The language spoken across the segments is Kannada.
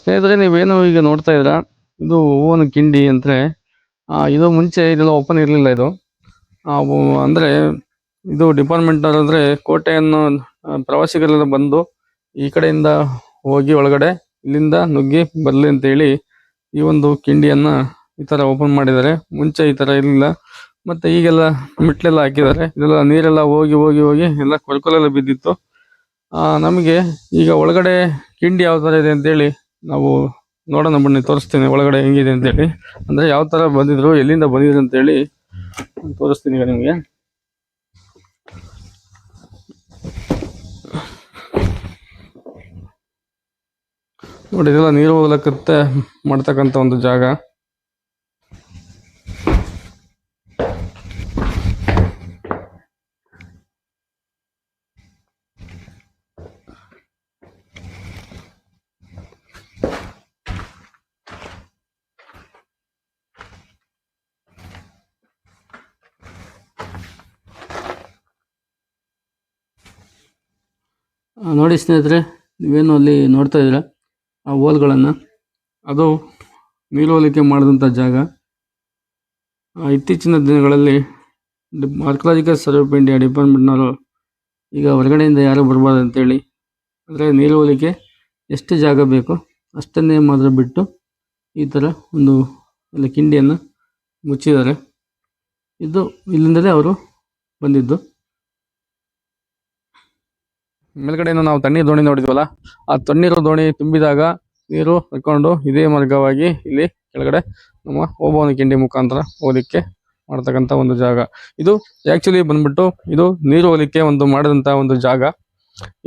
ಸ್ನೇಹಿತರೆ, ನೀವೇನು ಈಗ ನೋಡ್ತಾ ಇದ್ರ ಇದು ಹೂವನ ಕಿಂಡಿ ಅಂದ್ರೆ ಇದು ಮುಂಚೆ ಇದೆಲ್ಲ ಓಪನ್ ಇರಲಿಲ್ಲ ಇದು. ಅಂದ್ರೆ ಇದು ಡಿಪಾರ್ಟ್ಮೆಂಟ್ ಅಂದ್ರೆ ಕೋಟೆಯನ್ನು ಪ್ರವಾಸಿಗರೆಲ್ಲ ಬಂದು ಈ ಕಡೆಯಿಂದ ಹೋಗಿ ಒಳಗಡೆ, ಇಲ್ಲಿಂದ ನುಗ್ಗಿ ಬರ್ಲಿ ಅಂತ ಹೇಳಿ ಈ ಒಂದು ಕಿಂಡಿಯನ್ನ ಈ ತರ ಓಪನ್ ಮಾಡಿದ್ದಾರೆ. ಮುಂಚೆ ಈ ತರ ಇರಲಿಲ್ಲ. ಮತ್ತೆ ಈಗೆಲ್ಲ ಮೆಟ್ಲೆಲ್ಲ ಹಾಕಿದ್ದಾರೆ. ಇದೆಲ್ಲ ನೀರೆಲ್ಲ ಹೋಗಿ ಹೋಗಿ ಹೋಗಿ ಎಲ್ಲ ಕೊಳಕೊಲೆಲ್ಲ ಬಿದ್ದಿತ್ತು. ನಮಗೆ ಈಗ ಒಳಗಡೆ ಕಿಂಡಿ ಯಾವ ತರ ಇದೆ ಅಂತೇಳಿ ನಾವು ನೋಡೋಣ ಬನ್ನಿ, ತೋರಿಸ್ತೀನಿ ಒಳಗಡೆ ಹೆಂಗಿದೆ ಅಂತೇಳಿ. ಅಂದರೆ ಯಾವ ಥರ ಬಂದಿದ್ರು, ಎಲ್ಲಿಂದ ಬಂದಿದ್ರು ಅಂತೇಳಿ ತೋರಿಸ್ತೀನಿ ಈಗ ನಿಮಗೆ. ನೋಡಿ, ಇದೆಲ್ಲ ನೀರು ಹೋಗ್ಲಕ್ಕತ್ತೆ, ಮಾಡ್ತಕ್ಕಂಥ ಒಂದು ಜಾಗ. ನೋಡಿ ಸ್ನೇಹಿತರೆ, ನೀವೇನು ಅಲ್ಲಿ ನೋಡ್ತಾ ಇದ್ದೀರಾ? ಆ ಹೋಲ್ಗಳನ್ನು. ಅದು ನೀರು ಹೋಲಿಕೆ ಮಾಡಿದಂಥ ಜಾಗ. ಇತ್ತೀಚಿನ ದಿನಗಳಲ್ಲಿ ಆರ್ಕಲಾಜಿಕಲ್ ಸರ್ವೆ ಇಂಡಿಯಾ ಡಿಪಾರ್ಟ್ಮೆಂಟ್ನವರು ಈಗ ಹೊರಗಡೆಯಿಂದ ಯಾರು ಬರಬಾರ್ದು ಅಂತೇಳಿ ಅಂದರೆ ನೀರು ಹೋಲಿಕೆ ಎಷ್ಟು ಜಾಗ ಬೇಕೋ ಅಷ್ಟನ್ನೇ ಮಾತ್ರ ಬಿಟ್ಟು ಈ ಥರ ಒಂದು ಅಲ್ಲಿ ಕಿಂಡಿಯನ್ನು ಮುಚ್ಚಿದ್ದಾರೆ. ಇದು ಇಲ್ಲಿಂದಲೇ ಅವರು ಬಂದಿದ್ದು. ಮೇಲ್ಗಡೆಯಿಂದ ನಾವು ತಣ್ಣೀರ್ ದೋಣಿ ನೋಡಿದ್ವಲ್ಲ, ಆ ತಣ್ಣೀರು ದೋಣಿ ತುಂಬಿದಾಗ ನೀರು ಹರ್ಕೊಂಡು ಇದೇ ಮಾರ್ಗವಾಗಿ ಇಲ್ಲಿ ಕೆಳಗಡೆ ನಮ್ಮ ಓಬವನ ಕಿಂಡಿ ಮುಖಾಂತರ ಹೋಗ್ಲಿಕ್ಕೆ ಮಾಡತಕ್ಕಂತ ಒಂದು ಜಾಗ. ಇದು ಆಕ್ಚುಲಿ ಬಂದ್ಬಿಟ್ಟು ಇದು ನೀರು ಹೋಲಿಕೆ ಒಂದು ಮಾಡಿದಂತ ಒಂದು ಜಾಗ.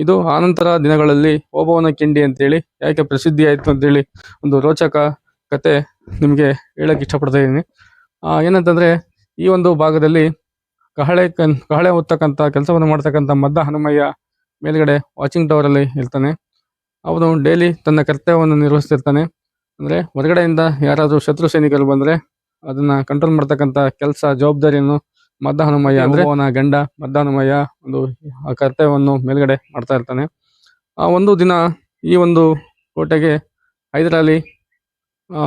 ಇದು ಆನಂತರ ದಿನಗಳಲ್ಲಿ ಓಬವನ ಕಿಂಡಿ ಅಂತೇಳಿ ಯಾಕೆ ಪ್ರಸಿದ್ಧಿ ಆಯ್ತು ಅಂತೇಳಿ ಒಂದು ರೋಚಕ ಕತೆ ನಿಮಗೆ ಹೇಳಕ್ ಇಷ್ಟಪಡ್ತಾ ಇದ್ದೀನಿ. ಏನಂತಂದ್ರೆ ಈ ಒಂದು ಭಾಗದಲ್ಲಿ ಕಹಳೆ ಕಹಳೆ ಹೊತ್ತಕ್ಕಂಥ ಕೆಲಸವನ್ನು ಮಾಡ್ತಕ್ಕಂಥ ಮದ್ದ ಹನುಮಯ್ಯ ಮೇಲ್ಗಡೆ ವಾಚಿಂಗ್ ಟವರ್ ಅಲ್ಲಿ ಇರ್ತಾನೆ ಅವನು ಡೈಲಿ ತನ್ನ ಕರ್ತವ್ಯವನ್ನು ನಿರ್ವಹಿಸ್ತಿರ್ತಾನೆ. ಅಂದ್ರೆ ಹೊರಗಡೆಯಿಂದ ಯಾರಾದ್ರೂ ಶತ್ರು ಸೈನಿಕರು ಬಂದ್ರೆ ಅದನ್ನ ಕಂಟ್ರೋಲ್ ಮಾಡ್ತಕ್ಕಂಥ ಕೆಲಸ ಜವಾಬ್ದಾರಿಯನ್ನು ಮದ್ದ ಹನುಮಯ್ಯ ಅಂದ್ರೆ ಅವನ ಗಂಡ ಮದ್ದ ಹನುಮಯ್ಯ ಒಂದು ಆ ಕರ್ತವ್ಯವನ್ನು ಮೇಲ್ಗಡೆ ಮಾಡ್ತಾ ಇರ್ತಾನೆ. ಆ ಒಂದು ದಿನ ಈ ಒಂದು ಕೋಟೆಗೆ ಹೈದರಾಲಿ ಆ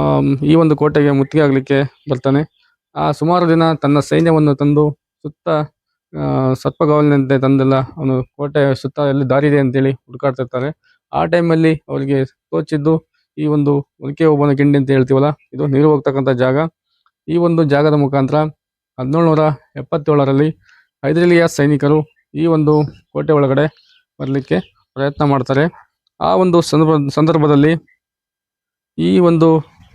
ಈ ಒಂದು ಕೋಟೆಗೆ ಮುತ್ತಿಗೆ ಆಗ್ಲಿಕ್ಕೆ ಬರ್ತಾನೆ. ಆ ಸುಮಾರು ದಿನ ತನ್ನ ಸೈನ್ಯವನ್ನು ತಂದು ಸುತ್ತ ಸರ್ಪಗಾವಲಿನಂತೆ ತಂದೆಲ್ಲ ಅವನು ಕೋಟೆ ಸುತ್ತ ಎಲ್ಲಿ ದಾರಿ ಇದೆ ಅಂತೇಳಿ ಹುಡುಕಾಡ್ತಿರ್ತಾರೆ ಆ ಟೈಮಲ್ಲಿ ಅವರಿಗೆ ತೋಚಿದ್ದು ಈ ಒಂದು ಒನಕೆ ಒಬ್ಬನ ಕಿಂಡಿ ಅಂತ ಹೇಳ್ತೀವಲ್ಲ, ಇದು ನೀರು ಹೋಗ್ತಕ್ಕಂಥ ಜಾಗ. ಈ ಒಂದು ಜಾಗದ ಮುಖಾಂತರ ಹದಿನೇಳುನೂರ ಎಪ್ಪತ್ತೇಳರಲ್ಲಿ ಹೈದರಾಲಿಯ ಸೈನಿಕರು ಈ ಒಂದು ಕೋಟೆ ಒಳಗಡೆ ಬರಲಿಕ್ಕೆ ಪ್ರಯತ್ನ ಮಾಡ್ತಾರೆ. ಆ ಒಂದು ಸಂದರ್ಭ, ಸಂದರ್ಭದಲ್ಲಿ ಈ ಒಂದು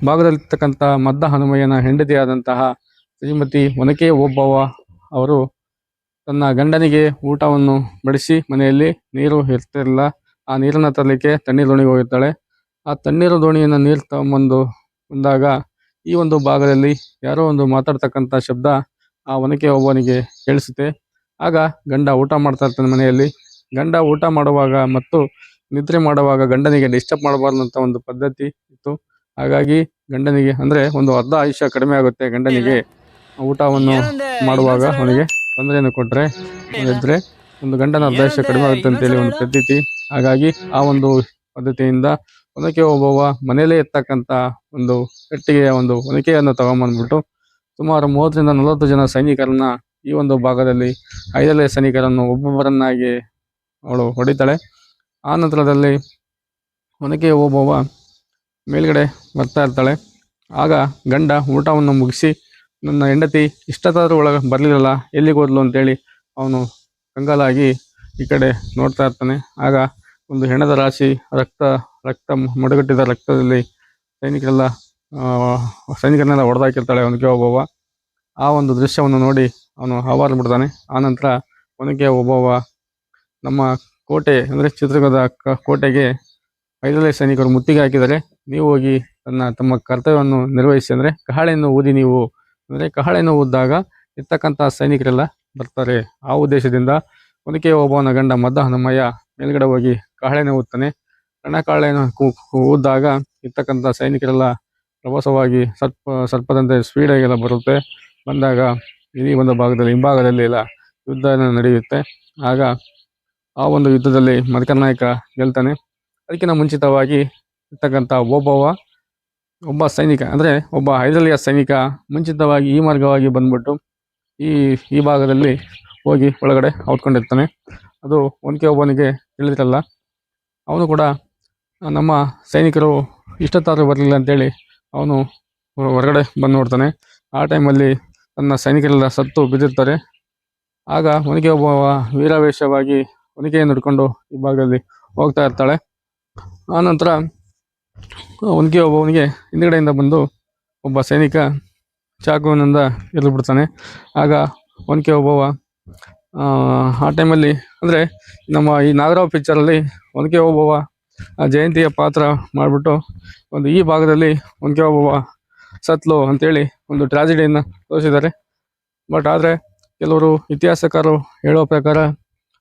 ಭಾಗದಲ್ಲಿರ್ತಕ್ಕಂಥ ಮದ್ದ ಹನುಮಯ್ಯನ ಹೆಂಡತಿಯಾದಂತಹ ಶ್ರೀಮತಿ ಒನಕೆ ಓಬವ್ವ ಅವರು ತನ್ನ ಗಂಡನಿಗೆ ಊಟವನ್ನು ಬಡಿಸಿ ಮನೆಯಲ್ಲಿ ನೀರು ಇರ್ತಿರಲಿಲ್ಲ. ಆ ನೀರನ್ನು ತರಲಿಕ್ಕೆ ತಣ್ಣೀರು ದೋಣಿಗೆ ಹೋಗಿರ್ತಾಳೆ. ಆ ತಣ್ಣೀರು ದೋಣಿಯನ್ನು ನೀರು ತಗೊಂಬಂದು ಬಂದಾಗ ಈ ಒಂದು ಭಾಗದಲ್ಲಿ ಯಾರೋ ಒಂದು ಮಾತಾಡ್ತಕ್ಕಂಥ ಶಬ್ದ ಆ ಒನಕೆ ಒಬ್ಬನಿಗೆ ಕೇಳಿಸುತ್ತೆ. ಆಗ ಗಂಡ ಊಟ ಮಾಡ್ತಾ ಇರ್ತಾನೆ ಮನೆಯಲ್ಲಿ. ಗಂಡ ಊಟ ಮಾಡುವಾಗ ಮತ್ತು ನಿದ್ರೆ ಮಾಡುವಾಗ ಗಂಡನಿಗೆ ಡಿಸ್ಟರ್ಬ್ ಮಾಡಬಾರ್ದು ಅಂತ ಒಂದು ಪದ್ಧತಿ ಇತ್ತು. ಹಾಗಾಗಿ ಗಂಡನಿಗೆ ಅಂದ್ರೆ ಒಂದು ಅರ್ಧ ಆಯುಷ್ಯ ಕಡಿಮೆ ಆಗುತ್ತೆ ಗಂಡನಿಗೆ ಊಟವನ್ನು ಮಾಡುವಾಗ ಅವನಿಗೆ. ತೊಂದರೆಯನ್ನು ಕೊಟ್ಟರೆ ಇದ್ರೆ ಒಂದು ಗಂಡನ ಅಭ್ಯಾಸ ಕಡಿಮೆ ಆಗುತ್ತೆ ಅಂತೇಳಿ ಒಂದು ಪದ್ಧತಿ. ಹಾಗಾಗಿ ಆ ಒಂದು ಪದ್ಧತಿಯಿಂದ ಒನಕೆ ಒಬ್ಬವ ಮನೆಯಲ್ಲೇ ಇರ್ತಕ್ಕಂಥ ಒಂದು ಕಟ್ಟಿಗೆಯ ಒಂದು ಒನಕೆಯನ್ನು ತಗೊಂಬಂದ್ಬಿಟ್ಟು ಸುಮಾರು ಮೂವತ್ತರಿಂದ ನಲವತ್ತು ಜನ ಸೈನಿಕರನ್ನ ಈ ಒಂದು ಭಾಗದಲ್ಲಿ ಐದಲೇ ಸೈನಿಕರನ್ನು ಒಬ್ಬೊಬ್ಬರನ್ನಾಗಿ ಅವಳು ಹೊಡಿತಾಳೆ. ಆ ನಂತರದಲ್ಲಿ ಒನಕೆ ಒಬ್ಬವ ಮೇಲ್ಗಡೆ ಬರ್ತಾ ಇರ್ತಾಳೆ. ಆಗ ಗಂಡ ಊಟವನ್ನು ಮುಗಿಸಿ ನನ್ನ ಹೆಂಡತಿ ಇಷ್ಟತಾದ್ರೂ ಒಳಗೆ ಬರಲಿಲ್ಲ ಎಲ್ಲಿಗೆ ಹೋದ್ಲು ಅಂತೇಳಿ ಅವನು ಕಂಗಾಲಾಗಿ ಈ ಕಡೆ ನೋಡ್ತಾ ಇರ್ತಾನೆ. ಆಗ ಒಂದು ಹೆಣದ ರಾಶಿ, ರಕ್ತ ರಕ್ತ ಮಡಗಟ್ಟಿದ ರಕ್ತದಲ್ಲಿ ಸೈನಿಕರೆಲ್ಲ ಸೈನಿಕರನ್ನೆಲ್ಲ ಹೊಡೆದಾಕಿರ್ತಾಳೆ ಒನಕೆ ಒಬ್ಬವ ಆ ಒಂದು ದೃಶ್ಯವನ್ನು ನೋಡಿ ಅವನು ಹವಾರು ಬಿಡ್ತಾನೆ. ಆನಂತರ ಅವನಿಗೆ ಒಬ್ಬವ್ವ ನಮ್ಮ ಕೋಟೆ, ಅಂದರೆ ಚಿತ್ರದುರ್ಗದ ಕೋಟೆಗೆ ಐದಲೇ ಸೈನಿಕರು ಮುತ್ತಿಗೆ ಹಾಕಿದರೆ ನೀವು ಹೋಗಿ ತನ್ನ, ತಮ್ಮ ಕರ್ತವ್ಯವನ್ನು ನಿರ್ವಹಿಸಿ ಅಂದರೆ ಕಹಳೆಯನ್ನು ಊದಿ ನೀವು ಅಂದರೆ ಕಹಳೆ ನೋವು ಉದ್ದಾಗ ಇರ್ತಕ್ಕಂಥ ಸೈನಿಕರೆಲ್ಲ ಬರ್ತಾರೆ. ಆ ಉದ್ದೇಶದಿಂದ ಒನಕೆ ಓಬವ್ವನ ಗಂಡ ಮದ್ದ ಹನುಮಯ್ಯ ಮೇಲ್ಗಡೆ ಹೋಗಿ ಕಹಳೆ ಊದ್ತಾನೆ ಸಣ್ಣ ಕು- ಊದ್ದಾಗ ಇರ್ತಕ್ಕಂಥ ಸೈನಿಕರೆಲ್ಲ ಪ್ರವಾಸವಾಗಿ ಸರ್ಪ ಸರ್ಪದಂತೆ ಸ್ಪೀಡಾಗೆಲ್ಲ ಬರುತ್ತೆ. ಬಂದಾಗ ಇಡೀ ಒಂದು ಭಾಗದಲ್ಲಿ ಹಿಂಭಾಗದಲ್ಲಿ ಎಲ್ಲ ಯುದ್ಧ ನಡೆಯುತ್ತೆ. ಆಗ ಆ ಒಂದು ಯುದ್ಧದಲ್ಲಿ ಮದಕನಾಯಕ ಗೆಲ್ತಾನೆ. ಅದಕ್ಕಿಂತ ಮುಂಚಿತವಾಗಿ ಇರ್ತಕ್ಕಂಥ ಓಬವ್ವ ಒಬ್ಬ ಸೈನಿಕ, ಅಂದರೆ ಒಬ್ಬ ಹೈದರಾಲಿಯ ಸೈನಿಕ ಮುಂಚಿತವಾಗಿ ಈ ಮಾರ್ಗವಾಗಿ ಬಂದ್ಬಿಟ್ಟು ಈ ಈ ಭಾಗದಲ್ಲಿ ಹೋಗಿ ಒಳಗಡೆ ಔಟ್ಕೊಂಡಿರ್ತಾನೆ ಅದು ಒನಕೆ ಒಬ್ಬನಿಗೆ ತಿಳಿದಿರಲ್ಲ. ಅವನು ಕೂಡ, ನಮ್ಮ ಸೈನಿಕರು ಇಷ್ಟೊತ್ತಾದರೂ ಬರಲಿಲ್ಲ ಅಂತೇಳಿ ಅವನು ಹೊರಗಡೆ ಬಂದು ನೋಡ್ತಾನೆ. ಆ ಟೈಮಲ್ಲಿ ತನ್ನ ಸೈನಿಕರೆಲ್ಲ ಸತ್ತು ಬಿದ್ದಿರ್ತಾರೆ. ಆಗ ಒನಕೆ ಒಬ್ಬ ವೀರಾವೇಶವಾಗಿ ಒನಕೆಯನ್ನು ಹಿಡ್ಕೊಂಡು ಈ ಭಾಗದಲ್ಲಿ ಹೋಗ್ತಾ ಇರ್ತಾಳೆ. ಆನಂತರ ಒನಕೆ ಒಬ್ಬವನಿಗೆ ಹಿಂದ್ಗಡೆಯಿಂದ ಬಂದು ಒಬ್ಬ ಸೈನಿಕ ಚಾಕುವಿನಿಂದ ಎದ್ದು ಬಿಡ್ತಾನೆ ಆಗ ಒನಕೆ ಒಬ್ಬವ ಆ, ಟೈಮಲ್ಲಿ ಅಂದರೆ ನಮ್ಮ ಈ ನಾಗರಾವ್ ಪಿಕ್ಚರಲ್ಲಿ ಒನಕೆ ಒಬ್ಬವ ಜಯಂತಿಯ ಪಾತ್ರ ಮಾಡಿಬಿಟ್ಟು ಒಂದು ಈ ಭಾಗದಲ್ಲಿ ಒನಕೆ ಒಬ್ಬವ ಸತ್ಲು ಅಂತೇಳಿ ಒಂದು ಟ್ರಾಜಿಡಿಯನ್ನು ತೋರಿಸಿದ್ದಾರೆ. ಬಟ್ ಆದರೆ ಕೆಲವರು ಇತಿಹಾಸಕಾರರು ಹೇಳೋ ಪ್ರಕಾರ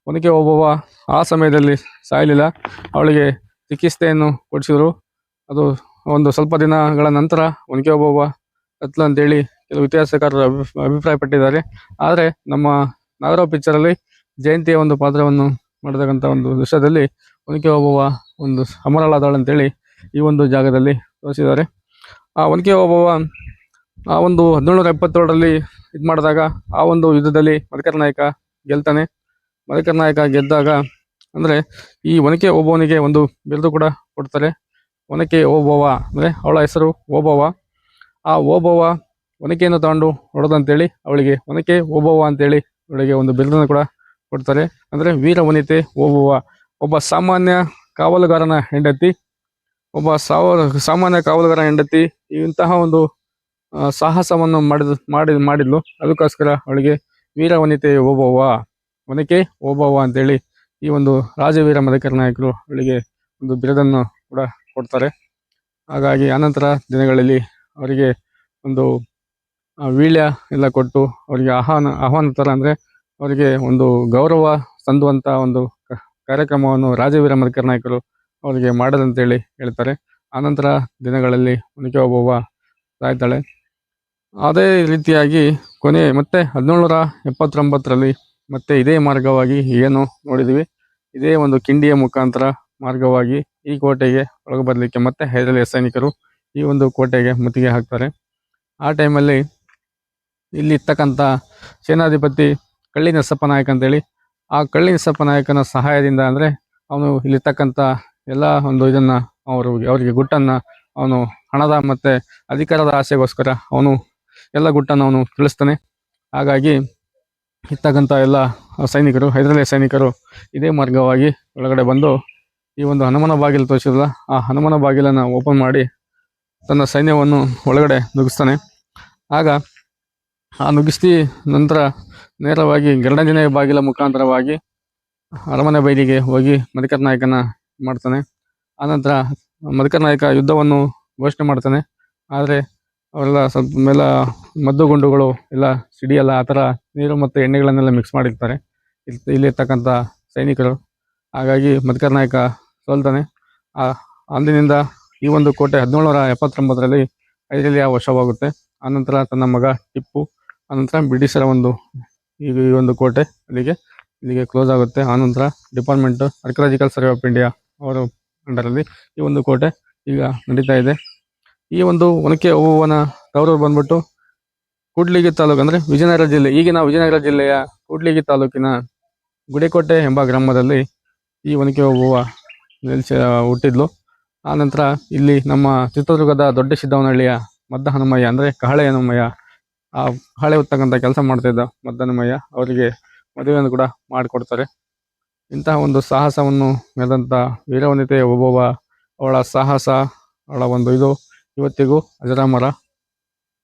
ಒನಕೆ ಒಬ್ಬವ ಆ ಸಮಯದಲ್ಲಿ ಸಾಯಲಿಲ್ಲ. ಅವಳಿಗೆ ಚಿಕಿತ್ಸೆಯನ್ನು ಕೊಡಿಸಿದ್ರು. ಅದು ಒಂದು ಸ್ವಲ್ಪ ದಿನಗಳ ನಂತರ ಒನಕೆ ಓಬವ್ವ ಕತ್ಲು ಅಂತೇಳಿ ಕೆಲವು ಇತಿಹಾಸಕಾರರು ಅಭಿಪ್ರಾಯ ಅಭಿಪ್ರಾಯಪಟ್ಟಿದ್ದಾರೆ. ಆದರೆ ನಮ್ಮ ನಾಗರಾವ್ ಪಿಕ್ಚರಲ್ಲಿ ಜಯಂತಿಯ ಒಂದು ಪಾತ್ರವನ್ನು ಮಾಡತಕ್ಕಂಥ ಒಂದು ದೃಶ್ಯದಲ್ಲಿ ಒನಕೆ ಓಬವ್ವ ಒಂದು ಅಮರಳಾದಳು ಅಂತೇಳಿ ಈ ಒಂದು ಜಾಗದಲ್ಲಿ ತೋರಿಸಿದ್ದಾರೆ. ಆ ಒನಕೆ ಓಬವ್ವ ಆ ಒಂದು ಹದಿನೇಳುನೂರ ಎಪ್ಪತ್ತೇಳರಲ್ಲಿ ಇದು ಮಾಡಿದಾಗ ಆ ಒಂದು ಯುದ್ಧದಲ್ಲಿ ಮದಕರಿ ನಾಯಕ ಗೆಲ್ತಾನೆ. ಮದಕರಿ ನಾಯಕ ಗೆದ್ದಾಗ ಅಂದರೆ ಈ ಒನಕೆ ಓಬವ್ವನಿಗೆ ಒಂದು ಬಿರುದು ಕೂಡ ಕೊಡ್ತಾರೆ. ಒನಕೆ ಓಬವ್ವ, ಅಂದರೆ ಅವಳ ಹೆಸರು ಓಬವ್ವ. ಆ ಓಬವ್ವ ಒನಕೆಯನ್ನು ತಗೊಂಡು ಹೊಡೆದಂತೇಳಿ ಅವಳಿಗೆ ಒನಕೆ ಓಬವ್ವ ಅಂತೇಳಿ ಅವಳಿಗೆ ಒಂದು ಬಿರುದನ್ನು ಕೂಡ ಕೊಡ್ತಾರೆ. ಅಂದರೆ ವೀರ ವನಿತೆ ಓಬವ್ವ. ಒಬ್ಬ ಸಾಮಾನ್ಯ ಕಾವಲುಗಾರನ ಹೆಂಡತಿ, ಒಬ್ಬ ಸಾವ, ಸಾಮಾನ್ಯ ಕಾವಲುಗಾರ ಹೆಂಡತಿ ಇಂತಹ ಒಂದು ಸಾಹಸವನ್ನು ಮಾಡಿದ, ಮಾಡಿ, ಮಾಡಿದ್ಲು. ಅದಕ್ಕೋಸ್ಕರ ಅವಳಿಗೆ ವೀರ ವನಿತೆ ಓಬವ್ವ ಒನಕೆ ಓಬವ್ವ ಅಂತೇಳಿ ಈ ಒಂದು ರಾಜವೀರ ವೀರ ನಾಯಕರು ಅವಳಿಗೆ ಒಂದು ಬಿರುದನ್ನು ಕೂಡ ಕೊಡ್ತಾರೆ. ಹಾಗಾಗಿ ಆನಂತರ ದಿನಗಳಲ್ಲಿ ಅವರಿಗೆ ಒಂದು ವೀಳ್ಯ ಎಲ್ಲ ಕೊಟ್ಟು ಅವರಿಗೆ ಆಹ್ವಾನ ಆಹ್ವಾನ ಥರ ಅಂದರೆ ಅವರಿಗೆ ಒಂದು ಗೌರವ ತಂದುವಂಥ ಒಂದು ಕಾರ್ಯಕ್ರಮವನ್ನು ರಾಜವೀರ ಮಧುಕರ ನಾಯಕರು ಅವರಿಗೆ ಮಾಡದಂತೇಳಿ ಹೇಳ್ತಾರೆ. ಆನಂತರ ದಿನಗಳಲ್ಲಿ ಒನಕೆ ಒಬ್ಬವ್ವ ಸಾಯ್ತಾಳೆ ಅದೇ ರೀತಿಯಾಗಿ ಕೊನೆ ಮತ್ತೆ ಹದಿನೇಳುನೂರ ಎಪ್ಪತ್ತೊಂಬತ್ತರಲ್ಲಿ ಮತ್ತೆ ಇದೇ ಮಾರ್ಗವಾಗಿ ಏನು ನೋಡಿದ್ವಿ. ಇದೇ ಒಂದು ಕಿಂಡಿಯ ಮುಖಾಂತರ ಮಾರ್ಗವಾಗಿ ಈ ಕೋಟೆಗೆ ಒಳಗೆ ಬರಲಿಕ್ಕೆ ಮತ್ತೆ ಹೈದರಾಲಿ ಸೈನಿಕರು ಈ ಒಂದು ಕೋಟೆಗೆ ಮುತ್ತಿಗೆ ಹಾಕ್ತಾರೆ. ಆ ಟೈಮಲ್ಲಿ ಇಲ್ಲಿ ಇರ್ತಕ್ಕಂಥ ಸೇನಾಧಿಪತಿ ಕಳ್ಳಿ ನರಸಪ್ಪ ನಾಯಕ ಅಂತೇಳಿ, ಆ ಕಳ್ಳಿ ನರಸಪ್ಪ ನಾಯಕನ ಸಹಾಯದಿಂದ ಅಂದರೆ ಅವನು ಇಲ್ಲಿರ್ತಕ್ಕಂಥ ಎಲ್ಲ ಒಂದು ಇದನ್ನ ಅವರು, ಅವರಿಗೆ ಗುಟ್ಟನ್ನು ಅವನು ಹಣದ ಮತ್ತೆ ಅಧಿಕಾರದ ಆಸೆಗೋಸ್ಕರ ಅವನು ಎಲ್ಲ ಗುಟ್ಟನ್ನು ಅವನು ತಿಳಿಸ್ತಾನೆ. ಹಾಗಾಗಿ ಇರ್ತಕ್ಕಂಥ ಎಲ್ಲ ಸೈನಿಕರು, ಹೈದರಾಲಿ ಸೈನಿಕರು ಇದೇ ಮಾರ್ಗವಾಗಿ ಒಳಗಡೆ ಬಂದು ಈ ಒಂದು ಹನುಮನ ಬಾಗಿಲು ತೋರಿಸಿದ್ರಲ್ಲ, ಆ ಹನುಮನ ಬಾಗಿಲನ್ನು ಓಪನ್ ಮಾಡಿ ತನ್ನ ಸೈನ್ಯವನ್ನು ಒಳಗಡೆ ನುಗ್ಗಿಸ್ತಾನೆ. ಆಗ ಆ ನುಗ್ಗಿಸಿ ನಂತರ ನೇರವಾಗಿ ಗರಡಂಜನೇಯ ಬಾಗಿಲ ಮುಖಾಂತರವಾಗಿ ಅರಮನೆ ಬೈಲಿಗೆ ಹೋಗಿ ಮಧುಕರ್ ನಾಯಕನ ಮಾಡ್ತಾನೆ. ಆನಂತರ ಮಧುಕರ್ ನಾಯಕ ಯುದ್ಧವನ್ನು ಘೋಷಣೆ ಮಾಡ್ತಾನೆ. ಆದರೆ ಅವರೆಲ್ಲ ಸ್ವಲ್ಪ ಮೇಲೆ ಮದ್ದು ಗುಂಡುಗಳು ಎಲ್ಲ ಸಿಡಿಯಲ್ಲ, ಆ ಥರ ನೀರು ಮತ್ತು ಎಣ್ಣೆಗಳನ್ನೆಲ್ಲ ಮಿಕ್ಸ್ ಮಾಡಿರ್ತಾರೆ. ಇಲ್ಲಿ ಇಲ್ಲಿರ್ತಕ್ಕಂಥ ಸೈನಿಕರು. ಹಾಗಾಗಿ ಮಧುಕರ್ ನಾಯಕ ಸೋಲ್ತಾನೆ. ಅಂದಿನಿಂದ ಈ ಒಂದು ಕೋಟೆ ಹದಿನೇಳುನೂರ ಎಪ್ಪತ್ತೊಂಬತ್ತರಲ್ಲಿ ಐದರಲ್ಲಿ ವಶವಾಗುತ್ತೆ ಆನಂತರ ತನ್ನ ಮಗ ಟಿಪ್ಪು, ಆನಂತರ ಬ್ರಿಟಿಷರ ಒಂದು ಈ ಈ ಒಂದು ಕೋಟೆ ಅಲ್ಲಿಗೆ, ಇಲ್ಲಿಗೆ ಕ್ಲೋಸ್ ಆಗುತ್ತೆ. ಆನಂತರ department archaeological survey of India ಅವರು ಅಂಡರಲ್ಲಿ ಈ ಒಂದು ಕೋಟೆ ಈಗ ನಡೀತಾ ಇದೆ. ಈ ಒಂದು ಒನಕೆ ಹೂವನ ತವರು ಬಂದ್ಬಿಟ್ಟು ಕೂಡ್ಲಿಗಿ ತಾಲೂಕು ಅಂದರೆ ವಿಜಯನಗರ ಜಿಲ್ಲೆ, ಈಗಿನ ವಿಜಯನಗರ ಜಿಲ್ಲೆಯ ಕೂಡ್ಲಿಗಿ ತಾಲೂಕಿನ ಗುಡಿಕೋಟೆ ಎಂಬ ಗ್ರಾಮದಲ್ಲಿ ಈ ಒನಕೆ ಓಬವ್ವ ನೆಲೆಸಿ ಹುಟ್ಟಿದ್ಲು. ಆನಂತರ ನಂತರ ಇಲ್ಲಿ ನಮ್ಮ ಚಿತ್ರದುರ್ಗದ ದೊಡ್ಡ ಸಿದ್ದವನಹಳ್ಳಿಯ ಮದ್ದ ಹನುಮಯ್ಯ ಅಂದರೆ ಕಹಳೆ ಹನುಮಯ್ಯ ಆ ಕಹಳೆ ಹೊತ್ತಕ್ಕಂಥ ಕೆಲಸ ಮಾಡ್ತಿದ್ದ ಮದ್ದ ಹನುಮಯ್ಯ ಅವರಿಗೆ ಮದುವೆಯನ್ನು ಕೂಡ ಮಾಡಿಕೊಡ್ತಾರೆ. ಇಂತಹ ಒಂದು ಸಾಹಸವನ್ನು ಮೆರೆದಂಥ ವೀರವನಿತೆ ಒಬ್ಬೊಬ್ಬ ಅವಳ ಸಾಹಸ, ಅವಳ ಒಂದು ಇದು. ಇವತ್ತಿಗೂ ಅಜರಾಮರ.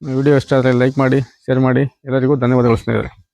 ವಿಡಿಯೋ ಇಷ್ಟ ಆದರೆ ಲೈಕ್ ಮಾಡಿ, ಶೇರ್ ಮಾಡಿ. ಎಲ್ಲರಿಗೂ ಧನ್ಯವಾದಗಳು ಸ್ನೇಹಿತರೆ.